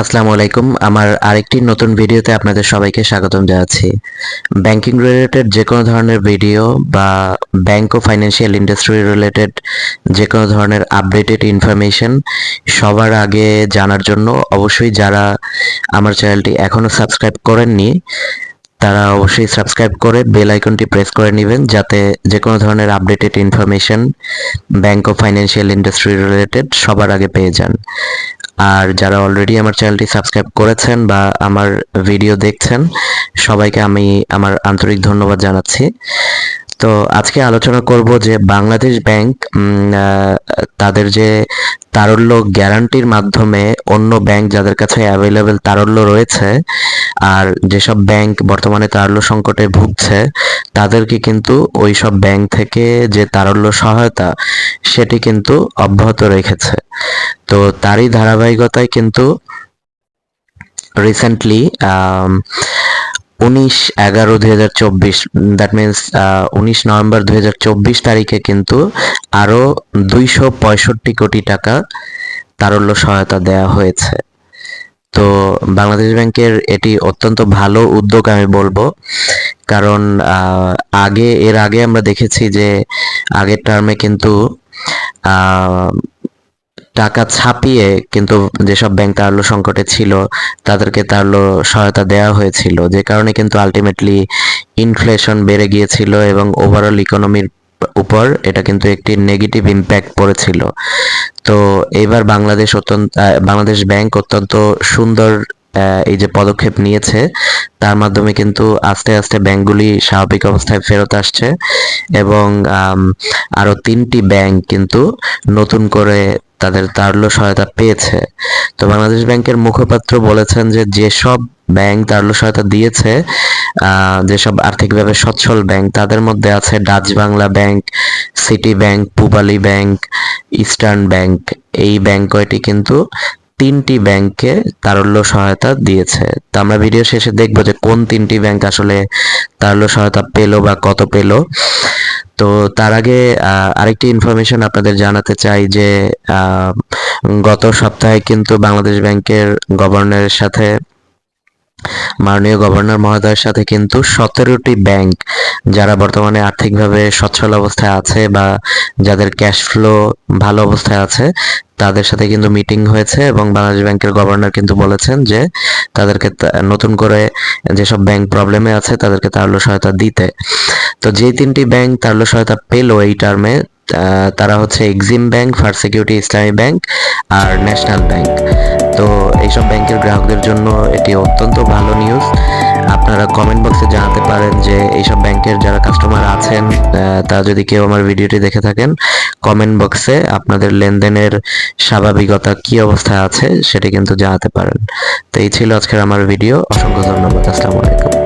আসসালামু আলাইকুম। আমার আরেকটি নতুন ভিডিওতে আপনাদের সবাইকে স্বাগতম জানাচ্ছি। ব্যাংকিং রিলেটেড যে কোনো ধরনের ভিডিও বা ব্যাংক ও ফাইন্যান্সিয়াল ইন্ডাস্ট্রি রিলেটেড যে কোনো ধরনের আপডেটেড ইনফরমেশন সবার আগে জানার জন্য অবশ্যই যারা আমার চ্যানেলটি এখনও সাবস্ক্রাইব করেননি, তারা অবশ্যই সাবস্ক্রাইব করে বেল আইকনটি প্রেস করে নেবেন যাতে যে কোনো ধরনের আপডেটেড ইনফরমেশন ব্যাংক ও ফাইন্যান্সিয়াল ইন্ডাস্ট্রি রিলেটেড সবার আগে পেয়ে যান। আর যারা অলরেডি আমার চ্যানেলটি সাবস্ক্রাইব করেছেন বা আমার ভিডিও দেখছেন, সবাইকে আমি আমার আন্তরিক ধন্যবাদ জানাচ্ছি। তো আজকে আলোচনা করব যে বাংলাদেশ ব্যাংক তাদের যে তারল্য গ্যারান্টির মাধ্যমে অন্য ব্যাংক যাদের কাছে অ্যাভেলেবেল তারল্য রয়েছে, আর যেসব ব্যাংক বর্তমানে তারল্য সংকটে ভুগছে, তাদেরকে কিন্তু ওই সব ব্যাংক থেকে যে তারল্য সহায়তা, সেটি কিন্তু অব্যাহত রেখেছে। তো তারই ধারাবাহিকতায় কিন্তু রিসেন্টলি উনিশ এগারো দুই হাজার চব্বিশ দ্যাট মিনস উনিশ নভেম্বর দুই হাজার চব্বিশ তারিখে কিন্তু আরও দুইশো পঁয়ষট্টি কোটি টাকা তারল্য সহায়তা দেওয়া হয়েছে। তো বাংলাদেশ ব্যাংকের এটি অত্যন্ত ভালো উদ্যোগ আমি বলব, কারণ আগে, এর আগে আমরা দেখেছি যে আগের টার্মে কিন্তু টাকা ছাপিয়ে কিন্তু যেসব ব্যাংক তারল্য সংকটে ছিল, তাদেরকে তারল্য সহায়তা দেওয়া হয়েছিল। যে কারণে কিন্তু আলটিমেটলি ইনফ্লেশন বেড়ে গিয়েছিল এবং ওভারঅল ইকোনমির উপর এটা কিন্তু একটি নেগেটিভ ইম্প্যাক্ট পড়েছিল। তো এবার বাংলাদেশ অত্যন্ত বাংলাদেশ ব্যাংক অত্যন্ত সুন্দর এই যে পদক্ষেপ নিয়েছে, তার মাধ্যমে কিন্তু আস্তে আস্তে ব্যাংকগুলি স্বাভাবিক অবস্থায় ফেরত আসছে এবং আরও তিনটি ব্যাংক কিন্তু নতুন করে তাদের তারল্য সহায়তা পেয়েছে। তো বাংলাদেশ ব্যাংকের মুখপাত্র বলেছেন যে যেসব ব্যাংক তারল্য সহায়তা দিয়েছে যেসব আর্থিকভাবে সচ্ছল ব্যাংক, তাদের মধ্যে আছে Dutch Bangla bank, city bank, Pubali bank, eastern bank. এই ব্যাংক কয়টি কিন্তু তিনটি ব্যাংকে তারল্য সহায়তা দিয়েছে। তো আমরা ভিডিও শেষে দেখব যে কোন তিনটি ব্যাংক আসলে তারল্য সহায়তা পেল বা কত পেল। তো তার আগে আরেকটি ইনফরমেশন আপনাদের জানাতে চাই যে গত সপ্তাহে কিন্তু বাংলাদেশ ব্যাংকের গভর্নরের সাথে মাননীয় গভর্নর মহোদয়ের সাথে কিন্তু সতেরোটি ব্যাংক যারা বর্তমানে আর্থিকভাবে সচ্ছল অবস্থায় আছে বা যাদের ক্যাশ ফ্লো ভালো অবস্থায় আছে, তাদের সাথে কিন্তু মিটিং হয়েছে এবং বাংলাদেশ ব্যাংকের গভর্নর কিন্তু বলেছেন যে তাদেরকে নতুন করে যেসব ব্যাংক প্রবলেমে আছে তাদেরকে তারল্য সহায়তা দিতে। তো যে তিনটি ব্যাংক তারল্য সহায়তা পেল এই টার্মে তারা হচ্ছে Exim bank first security Islami bank আর ন্যাশনাল ব্যাংক তো এইসব ব্যাংকের গ্রাহকদের জন্য এটি অত্যন্ত ভালো নিউজ আপনারা কমেন্ট বক্সে জানাতে পারেন যে এইসব ব্যাংকের যারা কাস্টমার আছেন তা যদি কেউ আমার ভিডিওটি দেখে থাকেন কমেন্ট বক্সে আপনাদের লেনদেনের স্বাভাবিকতা কি অবস্থায় আছে সেটি কিন্তু জানাতে পারেন। তো এই ছিল আজকের আমার ভিডিও। অসংখ্য ধন্যবাদ। আসসালামু আলাইকুম।